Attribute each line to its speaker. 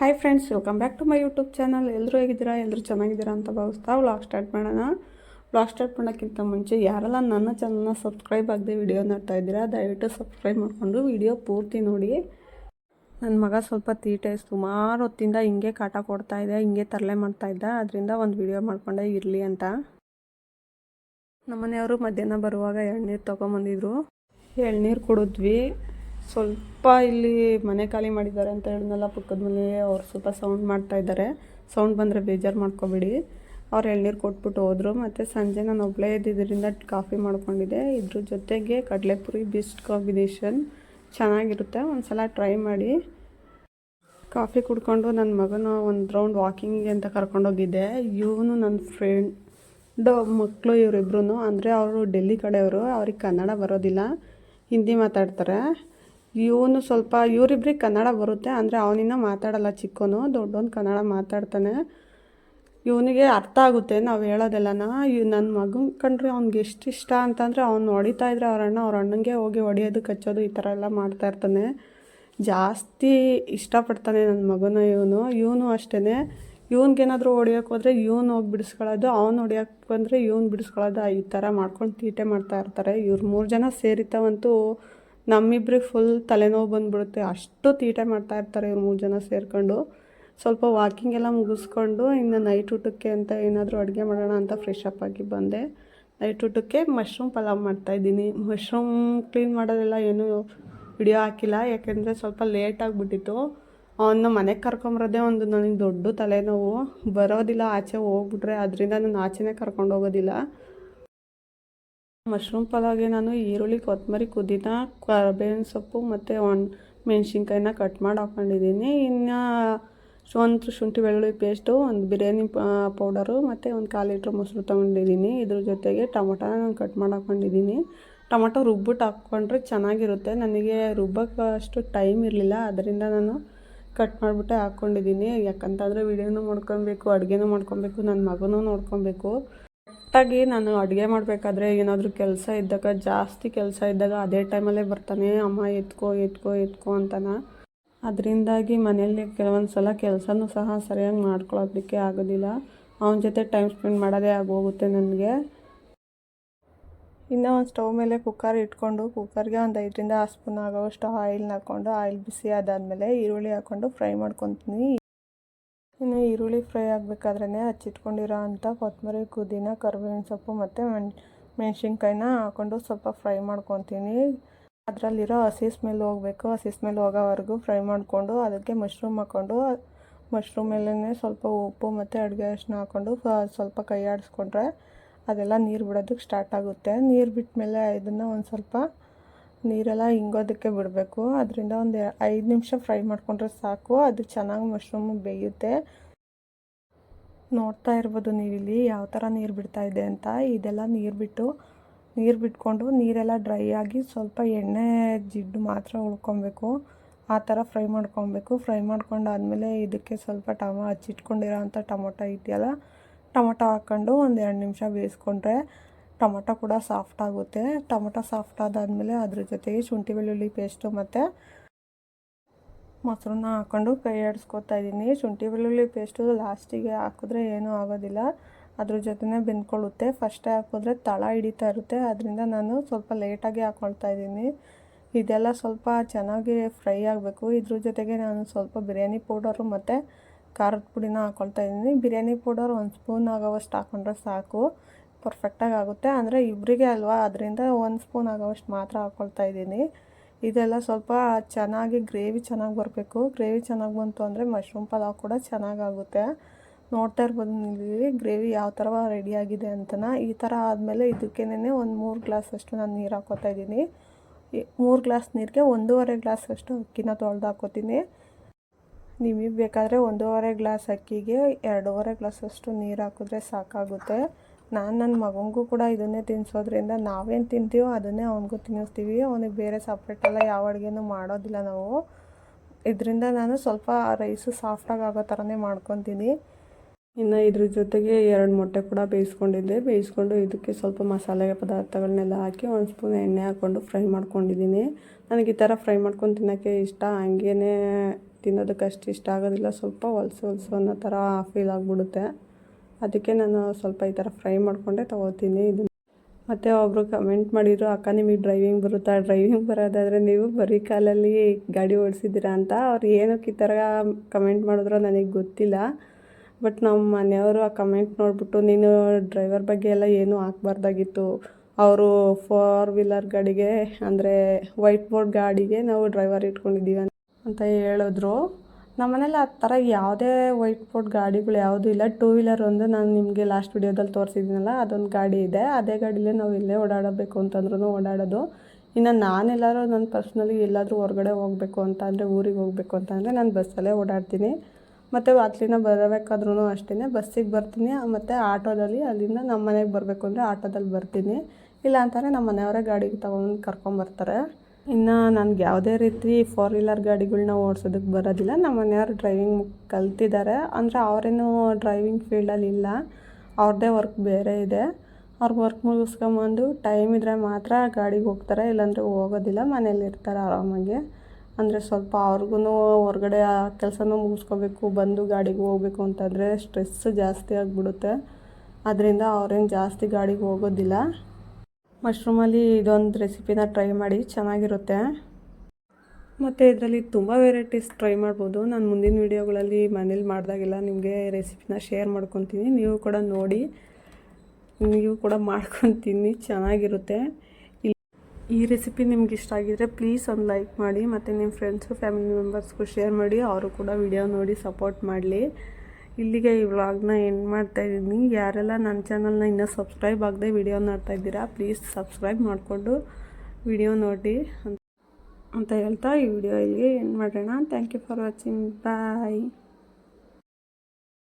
Speaker 1: Hi friends welcome back to my YouTube channel ಎಲ್ಲರೂ ಹೇಗಿದ್ದೀರಾ? ಎಲ್ಲರೂ ಚೆನ್ನಾಗಿದ್ದೀರಾ ಅಂತ ಭಾವಿಸ್ತಾ ವ್ಲಾಗ್ ಸ್ಟಾರ್ಟ್ ಮಾಡೋಣ. ವ್ಲಾಗ್ ಸ್ಟಾರ್ಟ್ ಮಾಡೋಕ್ಕಿಂತ ಮುಂಚೆ ಯಾರೆಲ್ಲ ನನ್ನ ಚಾನಲ್ನ ಸಬ್ಸ್ಕ್ರೈಬ್ ಆಗದೆ ವಿಡಿಯೋ ನೋಡ್ತಾ ಇದ್ದೀರಾ, ದಯವಿಟ್ಟು ಸಬ್ಸ್ಕ್ರೈಬ್ ಮಾಡಿಕೊಂಡು ವಿಡಿಯೋ ಪೂರ್ತಿ ನೋಡಿ. ನನ್ನ ಮಗ ಸ್ವಲ್ಪ ತೀಟೆ ಸುಮಾರು ಹೊತ್ತಿಂದ ಹಿಂಗೆ ಕಾಟ ಕೊಡ್ತಾ ಇದೆ, ಹಿಂಗೆ ತರಲೆ ಮಾಡ್ತಾ ಇದ್ದ, ಅದರಿಂದ ಒಂದು ವಿಡಿಯೋ ಮಾಡ್ಕೊಂಡೆ ಇರಲಿ ಅಂತ. ನಮ್ಮನೆಯವರು ಮಧ್ಯಾಹ್ನ ಬರುವಾಗ ಎಳ್ನೀರು ತೊಗೊಂಬಂದಿದ್ರು. ಎಳ್ನೀರು ಕುಡಿದ್ವಿ. ಸ್ವಲ್ಪ ಇಲ್ಲಿ ಮನೆ ಖಾಲಿ ಮಾಡಿದ್ದಾರೆ ಅಂತ ಹೇಳಿದ್ನಲ್ಲ, ಪಕ್ಕದ ಮನೆ ಅವ್ರು ಸ್ವಲ್ಪ ಸೌಂಡ್ ಮಾಡ್ತಾ ಇದ್ದಾರೆ. ಸೌಂಡ್ ಬಂದರೆ ಬೇಜಾರು ಮಾಡ್ಕೊಬೇಡಿ. ಅವ್ರು ಎಳ್ನೀರು ಕೊಟ್ಬಿಟ್ಟು ಹೋದರು. ಮತ್ತು ಸಂಜೆ ನಾನು ಒಬ್ಬಳೇ ಇದ್ದಿದ್ದರಿಂದ ಕಾಫಿ ಮಾಡ್ಕೊಂಡಿದ್ದೆ. ಇದ್ರ ಜೊತೆಗೆ ಕಡಲೆಪುರಿ ಬಿಸ್ಟ್ ಕಾಂಬಿನೇಷನ್ ಚೆನ್ನಾಗಿರುತ್ತೆ. ಒಂದು ಸಲ ಟ್ರೈ ಮಾಡಿ. ಕಾಫಿ ಕುಡ್ಕೊಂಡು ನನ್ನ ಮಗನ ಒಂದು ರೌಂಡ್ ವಾಕಿಂಗಿಗೆ ಅಂತ ಕರ್ಕೊಂಡೋಗಿದ್ದೆ ಇವನು ನನ್ನ ಫ್ರೆಂಡ್ ಮಕ್ಕಳು ಇವರಿಬ್ರು ಅಂದರೆ ಅವರು ಡೆಲ್ಲಿ ಕಡೆಯವರು. ಅವ್ರಿಗೆ ಕನ್ನಡ ಬರೋದಿಲ್ಲ. ಹಿಂದಿ ಮಾತಾಡ್ತಾರೆ. ಇವನು ಸ್ವಲ್ಪ, ಇವರಿಬ್ರಿಗೆ ಕನ್ನಡ ಬರುತ್ತೆ, ಅಂದರೆ ಅವನಿನ್ನ ಮಾತಾಡಲ್ಲ ಚಿಕ್ಕವನು, ದೊಡ್ಡವನು ಕನ್ನಡ ಮಾತಾಡ್ತಾನೆ. ಇವನಿಗೆ ಅರ್ಥ ಆಗುತ್ತೆ, ನಾವು ಹೇಳೋದೆಲ್ಲನ. ಇವ್ ನನ್ನ ಮಗನ ಕಂಡ್ರೆ ಅವ್ನಿಗೆ ಎಷ್ಟು ಇಷ್ಟ ಅಂತಂದರೆ ಅವ್ನು ಹೊಡಿತಾ ಇದ್ರೆ ಅವ್ರ ಅಣ್ಣ, ಅವ್ರ ಅಣ್ಣಂಗೆ ಹೋಗಿ ಹೊಡೆಯೋದು, ಕಚ್ಚೋದು ಈ ಥರ ಎಲ್ಲ ಮಾಡ್ತಾ ಇರ್ತಾನೆ. ಜಾಸ್ತಿ ಇಷ್ಟಪಡ್ತಾನೆ ನನ್ನ ಮಗನ ಇವನು. ಇವನು ಅಷ್ಟೇ ಇವ್ನಿಗೇನಾದರೂ ಹೊಡಿಯೋಕೆ ಹೋದರೆ ಇವನು ಹೋಗಿ ಬಿಡಿಸ್ಕೊಳ್ಳೋದು, ಅವ್ನು ಹೊಡಿಯೋಕೆ ಬಂದರೆ ಇವನು ಬಿಡಿಸ್ಕೊಳ್ಳೋದು, ಈ ಥರ ಮಾಡ್ಕೊಂಡು ತೀಟೆ ಮಾಡ್ತಾ ಇರ್ತಾರೆ. ಇವ್ರು ಮೂರು ಜನ ಸೇರಿತಾವಂತೂ ನಮ್ಮಿಬ್ರಿಗೆ ಫುಲ್ ತಲೆನೋವು ಬಂದುಬಿಡುತ್ತೆ. ಅಷ್ಟು ತೀಟೆ ಮಾಡ್ತಾ ಇರ್ತಾರೆ ಇವ್ರು ಮೂರು ಜನ ಸೇರಿಕೊಂಡು. ಸ್ವಲ್ಪ ವಾಕಿಂಗ್ ಎಲ್ಲ ಮುಗಿಸ್ಕೊಂಡು ಇನ್ನು ನೈಟ್ ಊಟಕ್ಕೆ ಅಂತ ಏನಾದರೂ ಅಡುಗೆ ಮಾಡೋಣ ಅಂತ ಫ್ರೆಶ್ ಅಪ್ ಆಗಿ ಬಂದೆ. ನೈಟ್ ಊಟಕ್ಕೆ ಮಶ್ರೂಮ್ ಪಲಾವ್ ಮಾಡ್ತಾಯಿದ್ದೀನಿ ಮಶ್ರೂಮ್ ಕ್ಲೀನ್ ಮಾಡೋದೆಲ್ಲ ಏನೂ ವಿಡಿಯೋ ಹಾಕಿಲ್ಲ. ಯಾಕೆಂದರೆ ಸ್ವಲ್ಪ ಲೇಟ್ ಆಗಿಬಿಟ್ಟಿತ್ತು. ಅವನ್ನ ಮನೆಗೆ ಕರ್ಕೊಂಬರೋದೇ ಒಂದು ನನಗೆ ದೊಡ್ಡ ತಲೆನೋವು. ಬರೋದಿಲ್ಲ, ಆಚೆ ಹೋಗ್ಬಿಟ್ರೆ. ಅದರಿಂದ ನಾನು ಆಚೆನೇ ಕರ್ಕೊಂಡು ಹೋಗೋದಿಲ್ಲ. ಮಶ್ರೂಮ್ ಪಲಾವ್ಗೆ ನಾನು ಈರುಳ್ಳಿ ಕೊತ್ತಂಬರಿ ಕುದಿನ ಕರ್ಬೇವಿನ ಸೊಪ್ಪು ಮತ್ತು ಒಣ ಮೆಣಸಿನ್ಕಾಯಿನ ಕಟ್ ಮಾಡಿ ಹಾಕ್ಕೊಂಡಿದ್ದೀನಿ ಇನ್ನು ಒಂದು ಶುಂಠಿ ಬೆಳ್ಳುಳ್ಳಿ ಪೇಸ್ಟು, ಒಂದು ಬಿರಿಯಾನಿ ಪೌಡರು ಮತ್ತು ಒಂದು ಕಾಲು ಲೀಟ್ರ್ ಮೊಸರು ತೊಗೊಂಡಿದ್ದೀನಿ. ಇದ್ರ ಜೊತೆಗೆ ಟೊಮೊಟೊನ ನಾನು ಕಟ್ ಮಾಡಿ ಹಾಕ್ಕೊಂಡಿದ್ದೀನಿ ಟೊಮೊಟೊ ರುಬ್ಬಿಟ್ಟು ಹಾಕ್ಕೊಂಡ್ರೆ ಚೆನ್ನಾಗಿರುತ್ತೆ. ನನಗೆ ರುಬ್ಬಕ್ಕೆ ಟೈಮ್ ಇರಲಿಲ್ಲ, ಅದರಿಂದ ನಾನು ಕಟ್ ಮಾಡಿಬಿಟ್ಟೆ ಹಾಕ್ಕೊಂಡಿದ್ದೀನಿ. ಯಾಕಂತಂದರೆ ವೀಡಿಯೋನೂ ಮಾಡ್ಕೊಬೇಕು ಅಡುಗೆನೂ ಮಾಡ್ಕೊಬೇಕು ನನ್ನ ಮಗನೂ ನೋಡ್ಕೊಬೇಕು. ಕರೆಕ್ಟಾಗಿ ನಾನು ಅಡುಗೆ ಮಾಡಬೇಕಾದ್ರೆ ಏನಾದರೂ ಕೆಲಸ ಇದ್ದಾಗ, ಜಾಸ್ತಿ ಕೆಲಸ ಇದ್ದಾಗ ಅದೇ ಟೈಮಲ್ಲೇ ಬರ್ತಾನೆ, ಅಮ್ಮ, ಎತ್ಕೋ ಎತ್ಕೋ ಎತ್ಕೋ ಅಂತಾನ. ಅದರಿಂದಾಗಿ ಮನೆಯಲ್ಲಿ ಕೆಲವೊಂದು ಸಲ ಕೆಲಸನೂ ಸಹ ಸರಿಯಾಗಿ ಮಾಡ್ಕೊಳ್ಳೋದಕ್ಕೆ ಆಗೋದಿಲ್ಲ. ಅವನ ಜೊತೆ ಟೈಮ್ ಸ್ಪೆಂಡ್ ಮಾಡೋದೇ ಆಗೋಗುತ್ತೆ ನನಗೆ. ಇನ್ನೂ ಒಂದು ಸ್ಟವ್ ಮೇಲೆ ಕುಕ್ಕರ್ ಇಟ್ಕೊಂಡು, ಕುಕ್ಕರ್ಗೆ ಒಂದು ಐದರಿಂದ ಆರು ಸ್ಪೂನ್ ಆಗೋವಷ್ಟು ಆಯಿಲ್ನ ಹಾಕ್ಕೊಂಡು, ಆಯಿಲ್ ಬಿಸಿ ಆದಾದಮೇಲೆ ಈರುಳ್ಳಿ ಹಾಕ್ಕೊಂಡು ಫ್ರೈ ಮಾಡ್ಕೊತೀನಿ. ಇನ್ನು ಈರುಳ್ಳಿ ಫ್ರೈ ಆಗಬೇಕಾದ್ರೆ ಹಚ್ಚಿಟ್ಕೊಂಡಿರೋ ಅಂಥ ಕೊತ್ತಂಬರಿ, ಪುದೀನ, ಕರ್ಬೇವಿನ ಸೊಪ್ಪು ಮತ್ತು ಮೆಣ್, ಮೆಣಸಿನ್ಕಾಯಿನ ಹಾಕ್ಕೊಂಡು ಸ್ವಲ್ಪ ಫ್ರೈ ಮಾಡ್ಕೊತೀನಿ. ಅದರಲ್ಲಿರೋ ಹಸಿ ಸ್ಮೆಲ್ ಹೋಗಬೇಕು. ಹಸಿ ಸ್ಮೆಲ್ ಹೋಗೋವರೆಗೂ ಫ್ರೈ ಮಾಡಿಕೊಂಡು ಅದಕ್ಕೆ ಮಶ್ರೂಮ್ ಹಾಕ್ಕೊಂಡು ಮಶ್ರೂಮ್ ಮೇಲೇ ಸ್ವಲ್ಪ ಉಪ್ಪು ಮತ್ತು ಅಡುಗೆ ಅರಿಶಿನ ಹಾಕ್ಕೊಂಡು ಸ್ವಲ್ಪ ಕೈ ಆಡಿಸ್ಕೊಂಡ್ರೆ ಅದೆಲ್ಲ ನೀರು ಬಿಡೋದಕ್ಕೆ ಸ್ಟಾರ್ಟ್ ಆಗುತ್ತೆ. ನೀರು ಬಿಟ್ಟ ಮೇಲೆ ಇದನ್ನು ಒಂದು ಸ್ವಲ್ಪ ನೀರೆಲ್ಲ ಹಿಂಗೋದಕ್ಕೆ ಬಿಡಬೇಕು. ಅದರಿಂದ ಒಂದು ಐದು ನಿಮಿಷ ಫ್ರೈ ಮಾಡಿಕೊಂಡ್ರೆ ಸಾಕು. ಅದು ಚೆನ್ನಾಗಿ ಮಶ್ರೂಮು ಬೇಯುತ್ತೆ. ನೋಡ್ತಾ ಇರ್ಬೋದು ನೀವಿಲ್ಲಿ ಯಾವ ಥರ ನೀರು ಬಿಡ್ತಾ ಇದೆ ಅಂತ. ಇದೆಲ್ಲ ನೀರು ಬಿಟ್ಟು, ನೀರು ಬಿಟ್ಕೊಂಡು ನೀರೆಲ್ಲ ಡ್ರೈ ಆಗಿ ಸ್ವಲ್ಪ ಎಣ್ಣೆ ಜಿಡ್ಡು ಮಾತ್ರ ಉಳ್ಕೊಬೇಕು. ಆ ಥರ ಫ್ರೈ ಮಾಡ್ಕೊಬೇಕು. ಫ್ರೈ ಮಾಡ್ಕೊಂಡಾದಮೇಲೆ ಇದಕ್ಕೆ ಸ್ವಲ್ಪ ಟಮ ಹಚ್ಚಿಟ್ಕೊಂಡಿರೋ ಅಂಥ ಟೊಮೊಟೊ ಇದೆಯಲ್ಲ, ಟೊಮೊಟೊ ಹಾಕ್ಕೊಂಡು ಒಂದು ಎರಡು ನಿಮಿಷ ಬೇಯಿಸ್ಕೊಂಡ್ರೆ ಟೊಮೊಟೊ ಕೂಡ ಸಾಫ್ಟ್ ಆಗುತ್ತೆ. ಟೊಮೊಟೊ ಸಾಫ್ಟ್ ಆದಾದಮೇಲೆ ಅದ್ರ ಜೊತೆಗೆ ಶುಂಠಿ, ಬೆಳ್ಳುಳ್ಳಿ ಪೇಸ್ಟು ಮತ್ತು ಮೊಸರನ್ನ ಹಾಕ್ಕೊಂಡು ಕೈ ಆಡಿಸ್ಕೊತಾ ಇದ್ದೀನಿ. ಶುಂಠಿ, ಬೆಳ್ಳುಳ್ಳಿ ಪೇಸ್ಟು ಲಾಸ್ಟಿಗೆ ಹಾಕಿದ್ರೆ ಏನೂ ಆಗೋದಿಲ್ಲ. ಅದ್ರ ಜೊತೆನೇ ಬೆಂದ್ಕೊಳ್ಳುತ್ತೆ. ಫಸ್ಟೇ ಹಾಕಿದ್ರೆ ತಳ ಹಿಡಿತಾ ಇರುತ್ತೆ. ಅದರಿಂದ ನಾನು ಸ್ವಲ್ಪ ಲೇಟಾಗಿ ಹಾಕ್ಕೊಳ್ತಾ ಇದ್ದೀನಿ. ಇದೆಲ್ಲ ಸ್ವಲ್ಪ ಚೆನ್ನಾಗಿ ಫ್ರೈ ಆಗಬೇಕು. ಇದ್ರ ಜೊತೆಗೆ ನಾನು ಸ್ವಲ್ಪ ಬಿರಿಯಾನಿ ಪೌಡರು ಮತ್ತು ಖಾರದ ಪುಡಿನ ಹಾಕ್ಕೊಳ್ತಾ ಇದ್ದೀನಿ. ಬಿರಿಯಾನಿ ಪೌಡರ್ ಒಂದು ಸ್ಪೂನ್ ಆಗೋವಷ್ಟು ಹಾಕ್ಕೊಂಡ್ರೆ ಸಾಕು. ಪರ್ಫೆಕ್ಟಾಗಿ ಆಗುತ್ತೆ. ಅಂದರೆ ಇಬ್ಬರಿಗೆ ಅಲ್ವಾ? ಅದರಿಂದ ಒಂದು ಸ್ಪೂನ್ ಆಗೋವಷ್ಟು ಮಾತ್ರ ಹಾಕ್ಕೊಳ್ತಾ ಇದ್ದೀನಿ. ಇದೆಲ್ಲ ಸ್ವಲ್ಪ ಚೆನ್ನಾಗಿ ಗ್ರೇವಿ ಚೆನ್ನಾಗಿ ಬರಬೇಕು. ಗ್ರೇವಿ ಚೆನ್ನಾಗಿ ಬಂತು ಅಂದರೆ ಮಶ್ರೂಮ್ ಪಲಾವ್ ಕೂಡ ಚೆನ್ನಾಗಾಗುತ್ತೆ ನೋಡ್ತಾ ಇರ್ಬೋದು ಇಲ್ಲಿ ಗ್ರೇವಿ ಯಾವ ಥರ ರೆಡಿಯಾಗಿದೆ ಅಂತನ. ಈ ಥರ ಆದಮೇಲೆ ಇದಕ್ಕೇನೆ ಒಂದು ಮೂರು ಗ್ಲಾಸಷ್ಟು ನಾನು ನೀರು ಹಾಕೋತಾ ಇದ್ದೀನಿ. ಮೂರು ಗ್ಲಾಸ್ ನೀರಿಗೆ ಒಂದೂವರೆ ಗ್ಲಾಸ್ ಅಷ್ಟು ಅಕ್ಕಿನ ತೊಳೆದು ಹಾಕೋತೀನಿ. ನಿಮಗೆ ಬೇಕಾದರೆ ಒಂದೂವರೆ ಗ್ಲಾಸ್ ಅಕ್ಕಿಗೆ ಎರಡೂವರೆ ಗ್ಲಾಸಷ್ಟು ನೀರು ಹಾಕಿದ್ರೆ ಸಾಕಾಗುತ್ತೆ. ನಾನು ನನ್ನ ಮಗನಿಗೂ ಕೂಡ ಇದನ್ನೇ ತಿನ್ನಿಸೋದ್ರಿಂದ ನಾವೇನು ತಿಂತೀವೋ ಅದನ್ನೇ ಅವನಿಗೂ ತಿನ್ನಿಸ್ತೀವಿ. ಅವನಿಗೆ ಬೇರೆ ಸಪ್ರೇಟೆಲ್ಲ ಯಾವ ಅಡುಗೆನೂ ಮಾಡೋದಿಲ್ಲ ನಾವು. ಇದರಿಂದ ನಾನು ಸ್ವಲ್ಪ ರೈಸು ಸಾಫ್ಟಾಗಿ ಆಗೋ ಥರನೇ ಮಾಡ್ಕೊತೀನಿ. ಇನ್ನು ಇದ್ರ ಜೊತೆಗೆ ಎರಡು ಮೊಟ್ಟೆ ಕೂಡ ಬೇಯಿಸ್ಕೊಂಡಿದ್ದೆ. ಬೇಯಿಸ್ಕೊಂಡು ಇದಕ್ಕೆ ಸ್ವಲ್ಪ ಮಸಾಲೆ ಪದಾರ್ಥಗಳನ್ನೆಲ್ಲ ಹಾಕಿ ಒಂದು ಸ್ಪೂನ್ ಎಣ್ಣೆ ಹಾಕ್ಕೊಂಡು ಫ್ರೈ ಮಾಡ್ಕೊಂಡಿದ್ದೀನಿ. ನನಗೆ ಈ ಥರ ಫ್ರೈ ಮಾಡ್ಕೊಂಡು ತಿನ್ನೋಕ್ಕೆ ಇಷ್ಟ. ಹಂಗೇ ತಿನ್ನೋದಕ್ಕೆ ಅಷ್ಟು ಇಷ್ಟ ಆಗೋದಿಲ್ಲ. ಸ್ವಲ್ಪ ಹೊಲಸು ಹೊಲಸು ಅನ್ನೋ ಥರ ಫೀಲ್ ಆಗಿಬಿಡುತ್ತೆ. ಅದಕ್ಕೆ ನಾನು ಸ್ವಲ್ಪ ಈ ಥರ ಫ್ರೈ ಮಾಡಿಕೊಂಡೆ ತೊಗೋತೀನಿ ಇದು ಮತ್ತು ಒಬ್ಬರು ಕಮೆಂಟ್ ಮಾಡಿದರು, ಅಕ್ಕ, ನಿಮಗೆ ಡ್ರೈವಿಂಗ್ ಬರುತ್ತಾ? ಡ್ರೈವಿಂಗ್ ಬರೋದಾದರೆ ನೀವು ಬರೀ ಕಾಲಲ್ಲಿ ಗಾಡಿ ಓಡಿಸಿದ್ದೀರಾ ಅಂತ. ಅವ್ರು ಏನಕ್ಕೆ ಈ ಥರ ಕಮೆಂಟ್ ಮಾಡಿದ್ರು ನನಗೆ ಗೊತ್ತಿಲ್ಲ. ಬಟ್ ನಮ್ಮ ಮನೆಯವರು ಆ ಕಮೆಂಟ್ ನೋಡಿಬಿಟ್ಟು, ನೀನು ಡ್ರೈವರ್ ಬಗ್ಗೆ ಎಲ್ಲ ಏನೂ ಹಾಕ್ಬಾರ್ದಾಗಿತ್ತು. ಅವರು ಫೋರ್ ವೀಲರ್ ಗಾಡಿಗೆ, ಅಂದರೆ ವೈಟ್ ಬೋರ್ಡ್ ಗಾಡಿಗೆ ನಾವು ಡ್ರೈವರ್ ಇಟ್ಕೊಂಡಿದ್ದೀವಿ ಅಂತ ಅಂತ ಹೇಳಿದ್ರು ನಮ್ಮನೇಲಿ ಆ ಥರ ಯಾವುದೇ ವೈಟ್ ಬೋರ್ಡ್ ಗಾಡಿಗಳು ಯಾವುದೂ ಇಲ್ಲ. ಟೂ ವೀಲರ್ ಒಂದು ನಾನು ನಿಮಗೆ ಲಾಸ್ಟ್ ವಿಡಿಯೋದಲ್ಲಿ ತೋರಿಸಿದ್ದೀನಲ್ಲ, ಅದೊಂದು ಗಾಡಿ ಇದೆ. ಅದೇ ಗಾಡಿಲೇ ನಾವು ಇಲ್ಲೇ ಓಡಾಡಬೇಕು ಅಂತಂದ್ರೂ ಓಡಾಡೋದು. ಇನ್ನು ನಾನೆಲ್ಲರೂ ನನ್ನ ಪರ್ಸ್ನಲಿ ಎಲ್ಲಾದರೂ ಹೊರಗಡೆ ಹೋಗಬೇಕು ಅಂತ ಅಂದರೆ ಊರಿಗೆ ಹೋಗಬೇಕು ಅಂತ ಅಂದರೆ ನಾನು ಬಸ್ಸಲ್ಲೇ ಓಡಾಡ್ತೀನಿ. ಮತ್ತು ಅಲ್ಲಿನ ಬರಬೇಕಾದ್ರೂ ಅಷ್ಟೇ ಬಸ್ಸಿಗೆ ಬರ್ತೀನಿ. ಮತ್ತು ಆಟೋದಲ್ಲಿ ಅಲ್ಲಿಂದ ನಮ್ಮ ಮನೆಗೆ ಬರಬೇಕು ಅಂದರೆ ಆಟೋದಲ್ಲಿ ಬರ್ತೀನಿ. ಇಲ್ಲ ಅಂತಂದರೆ ನಮ್ಮ ಮನೆಯವರೇ ಗಾಡಿಗೆ ತೊಗೊಂಡು ಕರ್ಕೊಂಬರ್ತಾರೆ. ಇನ್ನು ನನಗೆ ಯಾವುದೇ ರೀತಿ ಫೋರ್ ವೀಲರ್ ಗಾಡಿಗಳನ್ನ ಓಡಿಸೋದಕ್ಕೆ ಬರೋದಿಲ್ಲ. ನಮ್ಮ ಮನೆಯವ್ರು ಡ್ರೈವಿಂಗ್ ಕಲ್ತಿದ್ದಾರೆ ಅಂದರೆ ಅವರೇನು ಡ್ರೈವಿಂಗ್ ಫೀಲ್ಡಲ್ಲಿ ಇಲ್ಲ. ಅವ್ರದ್ದೇ ವರ್ಕ್ ಬೇರೆ ಇದೆ. ಅವ್ರ ವರ್ಕ್ ಮುಗಿಸ್ಕೊಂಬಂದು ಟೈಮ್ ಇದ್ದರೆ ಮಾತ್ರ ಗಾಡಿಗೆ ಹೋಗ್ತಾರೆ, ಇಲ್ಲಾಂದರೆ ಹೋಗೋದಿಲ್ಲ. ಮನೇಲಿ ಇರ್ತಾರೆ ಆರಾಮಾಗಿ. ಅಂದರೆ ಸ್ವಲ್ಪ ಅವ್ರಿಗೂ ಹೊರಗಡೆ ಆ ಕೆಲಸನೂ ಮುಗಿಸ್ಕೋಬೇಕು, ಬಂದು ಗಾಡಿಗೆ ಹೋಗ್ಬೇಕು ಅಂತಂದರೆ ಸ್ಟ್ರೆಸ್ ಜಾಸ್ತಿ ಆಗಿಬಿಡುತ್ತೆ. ಅದರಿಂದ ಅವ್ರೇನು ಜಾಸ್ತಿ ಗಾಡಿಗೆ ಹೋಗೋದಿಲ್ಲ. ಮಶ್ರೂಮಲ್ಲಿ ಇದೊಂದು ರೆಸಿಪಿನ ಟ್ರೈ ಮಾಡಿ ಚೆನ್ನಾಗಿರುತ್ತೆ. ಮತ್ತು ಇದರಲ್ಲಿ ತುಂಬ ವೆರೈಟೀಸ್ ಟ್ರೈ ಮಾಡ್ಬೋದು. ನಾನು ಮುಂದಿನ ವೀಡಿಯೋಗಳಲ್ಲಿ ಮನೇಲಿ ಮಾಡಿದಾಗೆಲ್ಲ ನಿಮಗೆ ರೆಸಿಪಿನ ಶೇರ್ ಮಾಡ್ಕೊತೀನಿ. ನೀವು ಕೂಡ ನೋಡಿ. ನೀವು ಕೂಡ ಮಾಡ್ಕೊತೀನಿ. ಚೆನ್ನಾಗಿರುತ್ತೆ. ಈ ರೆಸಿಪಿ ನಿಮ್ಗೆ ಇಷ್ಟ ಆಗಿದ್ರೆ ಪ್ಲೀಸ್ ಒಂದು ಲೈಕ್ ಮಾಡಿ, ಮತ್ತು ನಿಮ್ಮ ಫ್ರೆಂಡ್ಸು ಫ್ಯಾಮಿಲಿ ಮೆಂಬರ್ಸ್ಗೂ ಶೇರ್ ಮಾಡಿ. ಅವರು ಕೂಡ ವಿಡಿಯೋ ನೋಡಿ ಸಪೋರ್ಟ್ ಮಾಡಲಿ. ಇಲ್ಲಿಗೆ ಈ ವ್ಲಾಗ್ನ ಎಂಡ್ ಮಾಡ್ತಾ ಇದ್ದೀನಿ. ಯಾರೆಲ್ಲ ನನ್ನ ಚಾನಲ್ನ ಇನ್ನೂ ಸಬ್ಸ್ಕ್ರೈಬ್ ಆಗದೆ ವಿಡಿಯೋ ನೋಡ್ತಾ ಇದ್ದೀರಾ, ಪ್ಲೀಸ್ ಸಬ್ಸ್ಕ್ರೈಬ್ ಮಾಡಿಕೊಂಡು ವಿಡಿಯೋ ನೋಡಿ ಅಂತ ಹೇಳ್ತಾ ಈ ವಿಡಿಯೋ ಇಲ್ಲಿಗೆ ಎಂಡ್ ಮಾಡೋಣ. Thank you for watching bye